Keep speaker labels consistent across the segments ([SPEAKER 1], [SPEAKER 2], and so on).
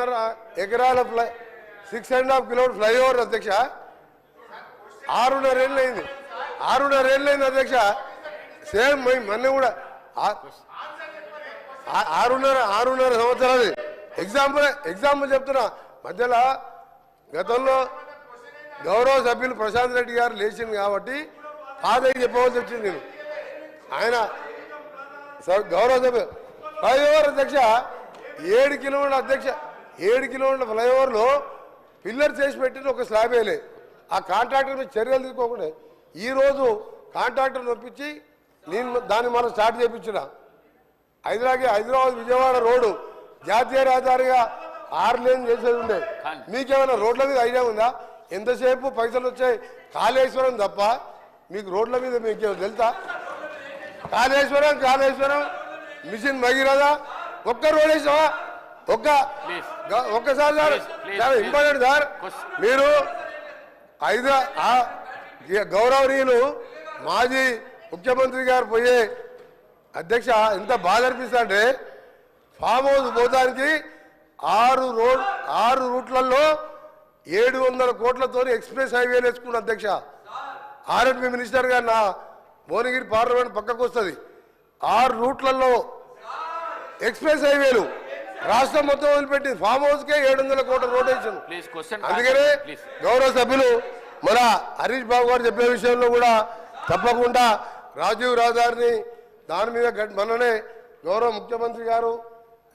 [SPEAKER 1] ఆరున్నర ఎకరాల fly six and half kilometre flyover అధ్యక్ష. ఆరున్నర ఏళ్ళు అయింది. ఆరున్నర ఏళ్ళు అయింది అధ్యక్ష. సేమ్ మొన్న కూడా ఆరున్నర ఆరున్నర సంవత్సరాలు. ఎగ్జాంపుల్ ఎగ్జాంపుల్ చెప్తున్నా. మధ్యలో గతంలో గౌరవ సభ్యులు ప్రశాంత్ రెడ్డి గారు లేచింది కాబట్టి పాదయ్య చెప్పవలసి వచ్చింది నేను. ఆయన గౌరవ సభ్యులు ఫ్లైఓవర్ అధ్యక్ష ఏడు కిలోమీటర్ల అధ్యక్ష. ఏడు కిలోమీటర్ల ఫ్లైఓవర్లో పిల్లర్ చేసి పెట్టిన ఒక స్లాబ్ వేయలే ఆ కాంట్రాక్టర్ మీద చర్యలు తీసుకోకుండా ఈరోజు కాంట్రాక్టర్ ఒప్పించి నేను దాన్ని మనం స్టార్ట్ చేయించిన హైదరాబాద్ హైదరాబాద్ విజయవాడ రోడ్డు జాతీయ రహదారిగా ఆరు లేన్ చేసేది ఉండే. మీకేమైనా రోడ్ల మీద ఐడియా ఉందా? ఎంతసేపు పైసలు వచ్చాయి? కాళేశ్వరం తప్ప మీకు రోడ్ల మీద మీకు తెలుసా? కాళేశ్వరం కాళేశ్వరం మిషన్ భగీరథ ఒక్క రోడ్ వేసావా? ఒక్క ఒక్కసారి సార్. Important sir. మీరు ఐదు ఆ గౌరవనీయులు మాజీ ముఖ్యమంత్రి గారు పోయే అధ్యక్ష ఎంత బాధ అనిపిస్తా అంటే ఫామ్ హౌస్ పోతానికి ఆరు రోడ్ ఆరు రూట్లలో ఏడు వందల కోట్లతో ఎక్స్ప్రెస్ హైవేలు వేసుకున్న అధ్యక్ష. ఆర్ఎంపీ మినిస్టర్ గారు నా భువనగిరి పార్లమెంట్ పక్కకు వస్తుంది. ఆరు రూట్లలో ఎక్స్ప్రెస్ హైవేలు రాష్ట్రం మొత్తం వదిలిపెట్టి ఫామ్ హౌస్కే ఏడు వందల కోట్ల రోడ్ వేసాను అందుకనే గౌరవ సభ్యులు మన హరీష్ బాబు గారు చెప్పే విషయంలో కూడా తప్పకుండా రాజీవ్ రహదారిని దాని మీద మొన్ననే గౌరవ ముఖ్యమంత్రి గారు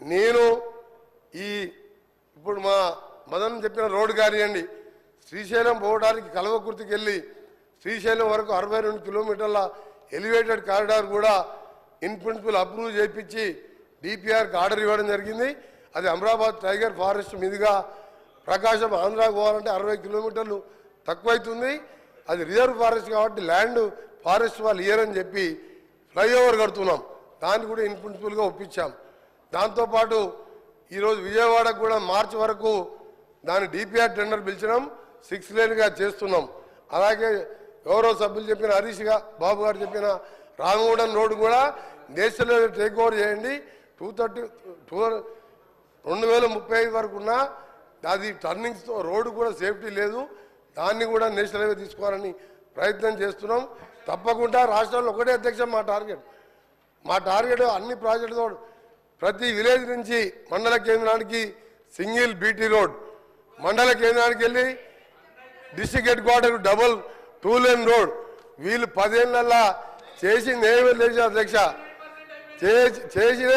[SPEAKER 1] నేను ఈ ఇప్పుడు మా మదన్ చెప్పిన రోడ్డు కానివ్వండి శ్రీశైలం పోవడానికి కలవకుర్తికి వెళ్ళి శ్రీశైలం వరకు అరవై రెండు కిలోమీటర్ల ఎలివేటెడ్ కారిడార్ కూడా ఇన్ ప్రిన్సిపల్ అప్రూవ్ చేయించి డిపిఆర్కి ఆర్డర్ ఇవ్వడం జరిగింది. అది అమరాబాద్ టైగర్ ఫారెస్ట్ మీదుగా ప్రకాశం ఆంధ్రాకి పోవాలంటే అరవై కిలోమీటర్లు తక్కువైతుంది. అది రిజర్వ్ ఫారెస్ట్ కాబట్టి ల్యాండ్ ఫారెస్ట్ వాళ్ళు ఇయ్యరని చెప్పి ఫ్లైఓవర్ కడుతున్నాం. దాన్ని కూడా ఇన్ ప్రిన్సిపల్గా ఒప్పించాం. దాంతోపాటు ఈరోజు విజయవాడకు కూడా మార్చి వరకు దాని డిపిఆర్ టెండర్ పిలిచడం సిక్స్ లేన్గా చేస్తున్నాం. అలాగే గౌరవ సభ్యులు చెప్పిన హరీష్ బాబు గారు చెప్పిన రామగూడెం రోడ్డు కూడా నేషనల్ టేక్ ఓవర్ చేయండి. టూ థర్టీ టూ రెండు వేల ముప్పై ఐదు వరకు ఉన్నా అది టర్నింగ్స్తో రోడ్డు కూడా సేఫ్టీ లేదు. దాన్ని కూడా నేషనల్ హైవే తీసుకోవాలని ప్రయత్నం చేస్తున్నాం. తప్పకుండా రాష్ట్రంలో ఒకటే అధ్యక్షం మా టార్గెట్. మా టార్గెట్ అన్ని ప్రాజెక్టుతో ప్రతి విలేజ్ నుంచి మండల కేంద్రానికి సింగిల్ బీటీ రోడ్. మండల కేంద్రానికి వెళ్ళి district head quarter double two lane road. వీళ్ళు పదేళ్ళల్లా చేసింది ఏమీ లేదు అధ్యక్ష. చేసి చేసిన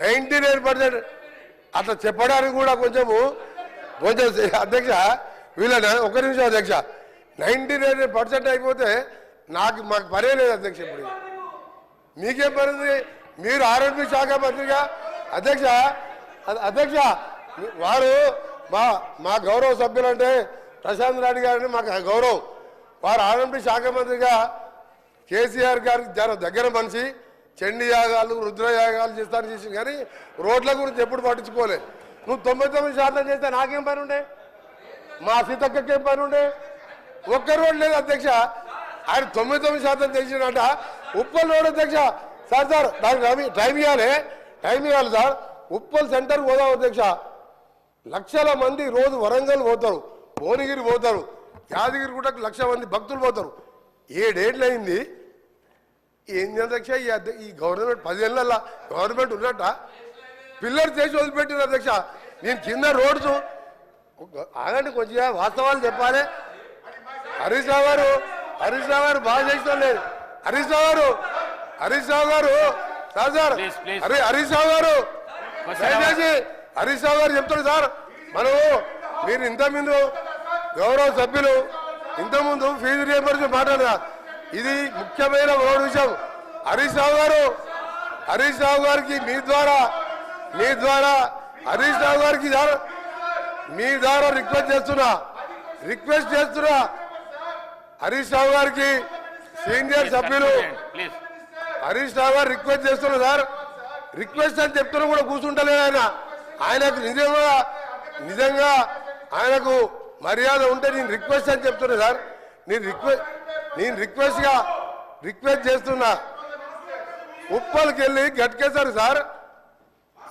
[SPEAKER 1] నైంటీ నైన్ పర్సెంట్. అట్లా చెప్పడానికి కూడా కొంచెము కొంచెం అధ్యక్ష వీళ్ళ ఒక నిమిషం అధ్యక్ష. నైంటీ నైన్ పర్సెంట్ అయిపోతే నాకు మాకు పనే లేదు అధ్యక్ష ఇప్పుడు. మీకేం పని మీరు ఆరోగ్య శాఖ మంత్రిగా అధ్యక్ష అధ్యక్ష వారు మా మా గౌరవ సభ్యులంటే ప్రశాంత్ రెడ్డి గారిని మాకు గౌరవం. వారు ఆరోగ్య శాఖ మంత్రిగా కేసీఆర్ గారికి జర దగ్గర మనిషి. చండి యాగాలు రుద్ర యాగాలు చేస్తాను చేసి కానీ రోడ్ల గురించి ఎప్పుడు పట్టించుకోలే. నువ్వు తొంభై తొమ్మిది శాతం చేస్తే నాకేం పని ఉండే? మా సీతక్కకేం పని ఉండే? ఒక్క రోడ్ లేదు అధ్యక్ష. ఆయన తొమ్మిది తొమ్మిది శాతం తెలిసినట ఉప్పల్ రోడ్ అధ్యక్ష. సార్ సార్ దానికి టైం- టైం ఇవ్వాలి. టైం ఇవ్వాలి సార్. ఉప్పల్ సెంటర్ పోదాం అధ్యక్ష. లక్షల మంది రోజు వరంగల్ పోతారు. భువనగిరి పోతారు. యాదగిరి కూడా లక్ష మంది భక్తులు పోతారు. ఏడేళ్ళు అయింది ఏం అధ్యక్ష? ఈ ఈ గవర్నమెంట్ పదేళ్ళ గవర్నమెంట్ ఉన్నట్ట? పిల్లలు చేసి వదిలిపెట్టిన అధ్యక్ష. నేను కింద రోడ్స్ ఆగండి కొద్దిగా వాస్తవాలు చెప్పాలి. హరీష్ రావు గారు హరీష్ రావు గారు బాగా చేస్తాం లేదు హరీష్ రావు గారు హరీష్ రావు గారు సార్ సార్. హరి హరీష్ రావు గారు దయచేసి హరీష్ రావు గారు చెప్తారు సార్. మనము మీరు ఇంత ముందు గౌరవ సభ్యులు ఇంత ముందు ఫీజు రియంబర్స్మెంట్ మాట్లాడదా? ఇది ముఖ్యమైన రోడ్ విషయం హరీష్ రావు గారు హరీష్ రావు గారికి మీ ద్వారా మీ ద్వారా హరీష్ రావు గారికి మీ ద్వారా రిక్వెస్ట్ చేస్తున్నా రిక్వెస్ట్ చేస్తున్నా హరీష్ రావు గారికి సీనియర్ సభ్యులు హరీష్ రావు గారు రిక్వెస్ట్ చేస్తున్నారు సార్. రిక్వెస్ట్ అని చెప్తున్నా కూడా కూర్చుంటలేదు ఆయన. ఆయనకు నిజంగా నిజంగా ఆయనకు మర్యాద ఉంటే నేను రిక్వెస్ట్ అని చెప్తున్నా సార్. నేను రిక్వెస్ట్ నేను రిక్వెస్ట్గా రిక్వెస్ట్ చేస్తున్నా. ఉప్పల్కి వెళ్ళి గట్కేశారు సార్.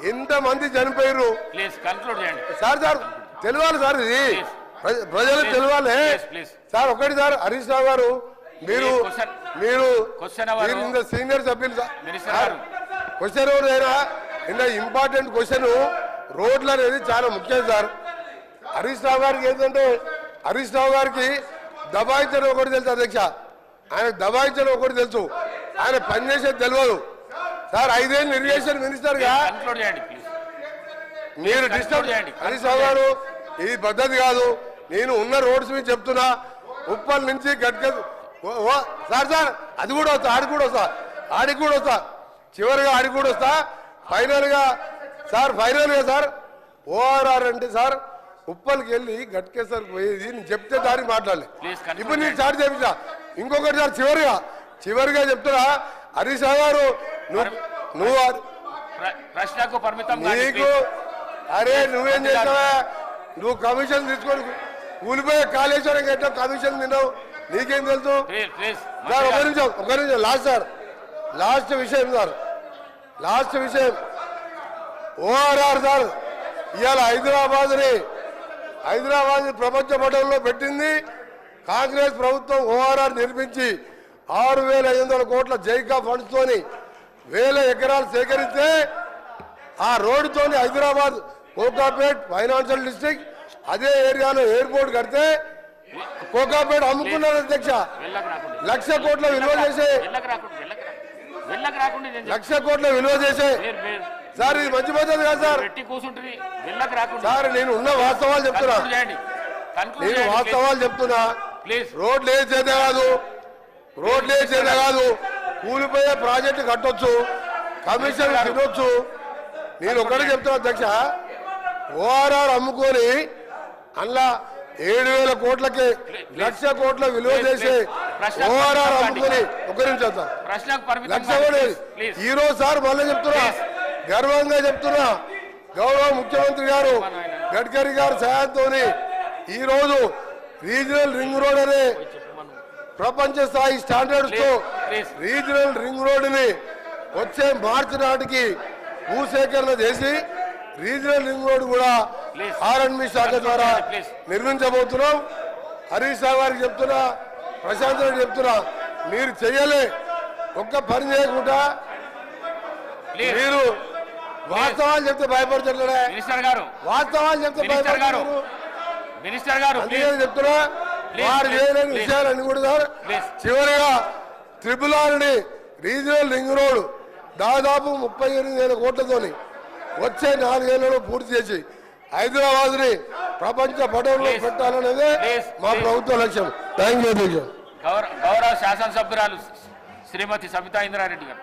[SPEAKER 1] ఎంతమంది చనిపోయారు సార్ సార్ తెలియాలి సార్ ఇది. ప్ర- ప్రజలకు తెలియాలి. సార్ ఒకటి సార్ హరీష్ రావు గారు మీరు మీరు సీనియర్ సభ్యులు సార్. క్వశ్చన్ ఎవరైనా ఇంత ఇంపార్టెంట్ క్వశ్చన్ రోడ్లు అనేది చాలా ముఖ్యం సార్. హరీష్ రావు గారికి ఏంటంటే హరీష్ రావు గారికి దబాయించడం ఒకటి తెలుసు అధ్యక్ష. ఆయన దబాయించడం ఒకటి తెలుసు. ఆయన పనిచేసేది తెలియదు సార్ ఐదేళ్ళు ఇరిగేషన్
[SPEAKER 2] మినిస్టర్గా
[SPEAKER 1] మీరు డిస్టర్బ్
[SPEAKER 2] చేయండి.
[SPEAKER 1] హరీష్ రావు గారు ఇది పద్ధతి కాదు. నేను ఉన్న రోడ్స్ మీద చెప్తున్నా. ఉప్పల్ నుంచి ఓ, సార్ సార్ అది కూడా వస్తా ఆడికి కూడా వస్తా. ఆడికి కూడా వస్తా. చివరిగా ఆడికి కూడా వస్తా. ఫైనల్గా సార్ ఫైనల్గా సార్ ఓఆర్ఆర్ అంటే సార్ ఉప్పల్కి వెళ్ళి గట్కేసర్ పోయేది. నేను చెప్తే దాన్ని మాట్లాడలే.
[SPEAKER 2] Please conclude
[SPEAKER 1] ఇప్పుడు నేను. స్టార్ట్ చేయించా ఇంకొకటి సార్ చివరిగా. చివరిగా చెప్తున్నా హరీష్ రావు గారు నువ్వు నువ్వు
[SPEAKER 2] ప్ర- ప్రశ్నకు పరిమితం
[SPEAKER 1] నీకు. అరే నువ్వేం చేస్తావా నువ్వు కమిషన్ తీసుకొని కూలిపోయే కాళేశ్వరం కట్టావు కమిషన్ తిన్నావు. నీకేం తెలుసు? సార్ ఒక నిమిషం ఒక నిమిషం లాస్ట్ సార్. లాస్ట్ విషయం సార్. లాస్ట్ విషయం. ఓఆర్ఆర్ సార్ ఇవాళ హైదరాబాద్ని హైదరాబాద్ ప్రపంచ పటంలో పెట్టింది. కాంగ్రెస్ ప్రభుత్వం ఓఆర్ఆర్ నిర్మించి ఆరు వేల ఐదు వందల కోట్ల జైకా ఫండ్స్ తోని వేల ఎకరాలు సేకరిస్తే ఆ రోడ్డుతోని హైదరాబాద్ కోకాపేట్ ఫైనాన్షియల్ డిస్ట్రిక్ట్ అదే ఏరియాలో ఎయిర్పోర్ట్ కడితే కోకాపేట్ అమ్ముకున్నారు అధ్యక్ష. లక్ష కోట్ల విలువ చేసే. లక్ష కోట్ల విలువ చేసే సార్ ఇది మంచి పద్ధతి కాదు సార్. సార్ నేను ఉన్న వాస్తవాలు చెప్తున్నా. నేను వాస్తవాలు చెప్తున్నా. రోడ్లు ఏ చేత కాదు రోడ్లు చేత కాదు కూలిపోయే ప్రాజెక్టు కట్టొచ్చు కమిషన్ తినొచ్చు. నేను ఒకటే చెప్తున్నా అధ్యక్ష ఓఆర్ఆర్ అమ్ముకొని అందులో ఏడు వేల కోట్లకి లక్ష కోట్ల విలువ చేసి ఓఆర్ఆర్ అమ్ముకొని ఒక నిమిషం లక్ష ఈ రోజు సార్ మళ్ళీ చెప్తున్నా. గర్వంగా చెప్తున్నా. గౌరవ ముఖ్యమంత్రి గారు గడ్కరీ గారు సహాయంతో ఈ రోజు రీజనల్ రింగ్ రోడ్ అనే ప్రపంచ స్థాయి
[SPEAKER 2] స్టాండర్డ్స్తో.
[SPEAKER 1] రీజనల్ రింగ్ రోడ్ని వచ్చే మార్చి నాటికి భూసేకరణ చేసి రీజనల్ రింగ్ రోడ్ కూడా. ఆర్ఎండ్బి శాఖ ద్వారా. నిర్మించబోతున్నాం. హరీష్ రావు గారికి చెప్తున్నా ప్రశాంత్ రెడ్డి చెప్తున్నా మీరు చెయ్యలే. ఒక్క పని చేయకుండా మీరు వాస్తవాలు చెప్తే
[SPEAKER 2] గారు.
[SPEAKER 1] వాస్తవాలు చెప్తే భయపడుతున్నారు
[SPEAKER 2] మినిస్టర్ గారు
[SPEAKER 1] చెప్తున్నా వారు చేయలేని. విషయాలన్నీ కూడా. చివరిగా ట్రిపుల్ ఆర్ని రీజనల్ రింగ్ రోడ్ దాదాపు ముప్పై ఎనిమిది వేల కోట్లతోని వచ్చే నాలుగేళ్ళలో పూర్తి చేసి హైదరాబాద్ని ప్రపంచ పటంలో. పెట్టాలనేదే మా. ప్రభుత్వ లక్ష్యం థ్యాంక్ యూ
[SPEAKER 2] గౌరవ శాసనసభ్యురాలు శ్రీమతి సబితా ఇంద్రారెడ్డి గారు